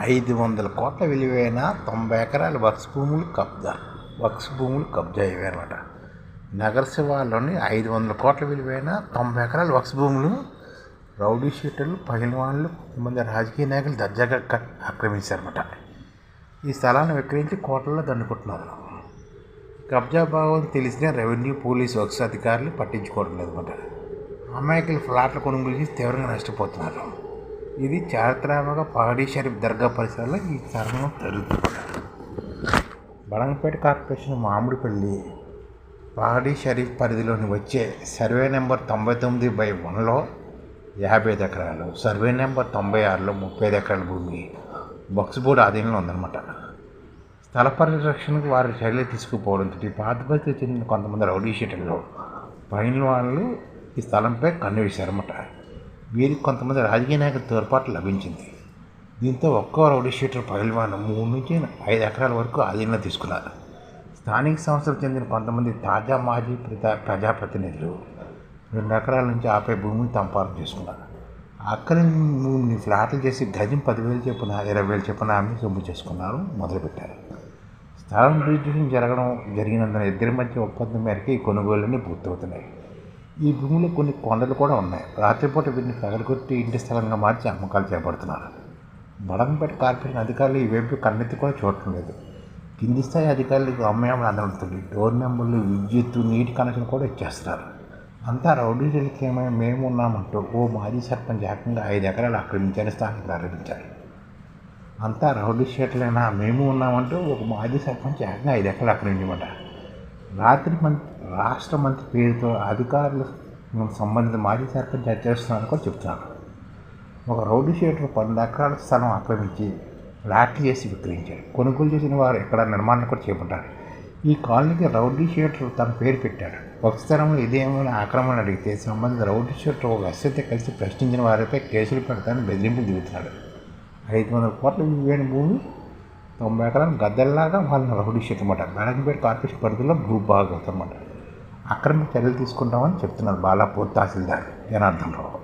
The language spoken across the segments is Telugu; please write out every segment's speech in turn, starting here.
ఐదు వందల కోట్ల విలువైన తొంభై ఎకరాల వక్స్ భూములు కబ్జా వక్స్ భూములు కబ్జా అయ్యాయి అనమాట నగర శివార్లోని ఐదు వందల కోట్ల విలువైన తొంభై ఎకరాల వక్స్ భూములు రౌడీ షీటర్లు పగిలిన కొంతమంది రాజకీయ నాయకులు దర్జాగా ఆక్రమించారన్నమాట. ఈ స్థలాన్ని విక్రయించి కోట్లలో దండుకుంటున్నారు. కబ్జా భావం తెలిసిన రెవెన్యూ పోలీసు వక్స్ అధికారులు పట్టించుకోవడం లేదన్నమాట. అమాయకులు ఫ్లాట్ల కొనుగోలు చేసి తీవ్రంగా నష్టపోతున్నారు. ఇది చారిత్రాత్మక పాడీ షరీఫ్ దర్గా పరిసరాల్లో ఈ తరుణం జరుగుతుంది. బడంగపేట కార్పొరేషన్ మామిడిపల్లి పాడీ షరీఫ్ పరిధిలోని వచ్చే సర్వే నెంబర్ తొంభై తొమ్మిది బై వన్లో యాభై ఐదు ఎకరాలు. సర్వే నెంబర్ తొంభై ఆరులో ముప్పై ఐదు ఎకరాల భూమి బక్స్ బోర్డు ఆధీనంలో ఉందన్నమాట. స్థల పరిరక్షణకు వారి చర్యలు తీసుకుపోవడంతో ఈ పాత పరిస్థితి చెందిన కొంతమంది రౌడీ షీటర్లు పైన వాళ్ళు ఈ స్థలంపై కన్ను వేశారన్నమాట. వీరికి కొంతమంది రాజకీయ నాయకుల తోడ్పాటు లభించింది. దీంతో ఒక్కో రౌడీ షీటర్ పైల్వాన్ మూడు నుంచి ఐదు ఎకరాల వరకు ఆధీనంలో తీసుకున్నారు. స్థానిక సంస్థలకు చెందిన కొంతమంది తాజా మాజీ ప్రజా ప్రజాప్రతినిధులు రెండు ఎకరాల నుంచి ఆపై భూమిని తంపారం చేసుకున్నారు. అక్కడి భూమిని ఫ్లాట్లు చేసి గజం పదివేలు చొప్పున ఇరవై వేలు చొప్పున ఆమె సొమ్ము చేసుకున్నారు మొదలుపెట్టారు. స్థలం రిజిస్ట్రేషన్ జరగడం జరిగినందున ఇద్దరి మధ్య ఒప్పందం మేరకు ఈ కొనుగోళ్ళన్నీ పూర్తవుతున్నాయి. ఈ భూమిలో కొన్ని కొండలు కూడా ఉన్నాయి. రాత్రిపూట వీటిని పగలగొట్టి ఇంటి స్థలంగా మార్చి అమ్మకాలు చేపడుతున్నారు. బడంపేట కార్పొరేషన్ అధికారులు ఈ వైపు కన్నెత్తి కూడా చూడటం లేదు. కింది స్థాయి అధికారులకు అమ్మయాలు అందడుతుంది డోర్ నెంబర్లు విద్యుత్ నీటి కనెక్షన్ కూడా ఇచ్చేస్తున్నారు. అంతా రౌడీ ఏమైనా మేము ఉన్నామంటూ ఓ మాజీ సర్పంచ్ ఏకంగా ఐదు ఎకరాలు ఆక్రమించారు స్థానికులు ఆరోపించారు. అంతా రౌడీ షీట్లైనా మేము ఉన్నామంటూ ఒక మాజీ సర్పంచ్ ఏకంగా ఐదు ఎకరాలు ఆక్రమించమంటారు. రాత్రి మంత్రి రాష్ట్ర మంత్రి పేరుతో అధికారులు సంబంధిత మాజీ సర్పంచ్ హెచ్చరిస్తున్నారని కూడా చెప్తున్నారు. ఒక రౌడీ షీటర్ పన్నెండు ఎకరాల స్థలం ఆక్రమించి లాట్లు చేసి విక్రయించాడు కొనుగోలు చేసిన వారు ఎక్కడ నిర్మాణం కూడా చేపట్టారు ఈ కాలనీకి రౌడీ షీటర్ తన పేరు పెట్టాడు. ఒక స్థలంలో ఇదేమైనా ఆక్రమణ అడిగితే సంబంధిత రౌడీ షీటర్ ఒక అస్యత కలిసి ప్రశ్నించిన వారిపై కేసులు పెడతానని బెదిరింపులు దిగుతున్నాడు. ఐదు వందల కోట్ల విలువైన భూమి తొంభై ఎకరాలు గద్దెల్లాగా వాళ్ళని రౌడీ షీట్ అనమాట బేడంపేట కార్పొరేషన్ పరిధిలో భూభాగం అనమాట అక్రమ చర్యలు తీసుకుంటామని చెప్తున్నారు బాలాపూర్ తహసీల్దార్ జనార్దన్ రావు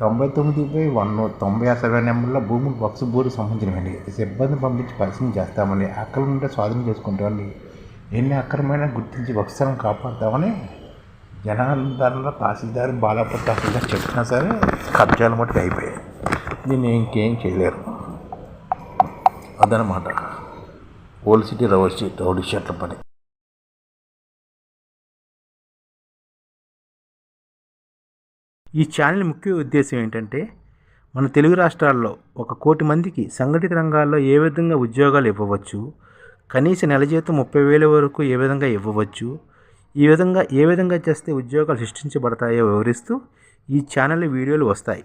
తొంభై తొమ్మిది బై వన్ తొంభై సర్వే నెంబర్లో భూములు వక్స్ బోర్డు సంబంధించినవండి సిబ్బంది పంపించి పరిశీలన చేస్తామని అక్రమం ఉంటే స్వాధీనం చేసుకుంటామని ఎన్ని అక్రమైనా గుర్తించి వక్సలను కాపాడతామని జనార్దన్లో తహసీల్దార్ బాలాపూర్ తహసీల్దార్ చెప్తున్నా సరే కబ్జాలు మట్టుకు అయిపోయాయి. దీన్ని ఇంకేం చేయలేరు. అదనమాట. ఓల్డ్ సిటీ రవర్ సిటీ రౌడీ షర్ట్ల పని. ఈ ఛానల్ ముఖ్య ఉద్దేశం ఏంటంటే మన తెలుగు రాష్ట్రాల్లో ఒక కోటి మందికి సంఘటిత రంగాల్లో ఏ విధంగా ఉద్యోగాలు ఇవ్వవచ్చు కనీస నెల జీతం ముప్పై వేల వరకు ఏ విధంగా ఇవ్వవచ్చు ఈ విధంగా ఏ విధంగా చేస్తే ఉద్యోగాలు సృష్టించబడతాయో వివరిస్తూ ఈ ఛానల్ వీడియోలు వస్తాయి.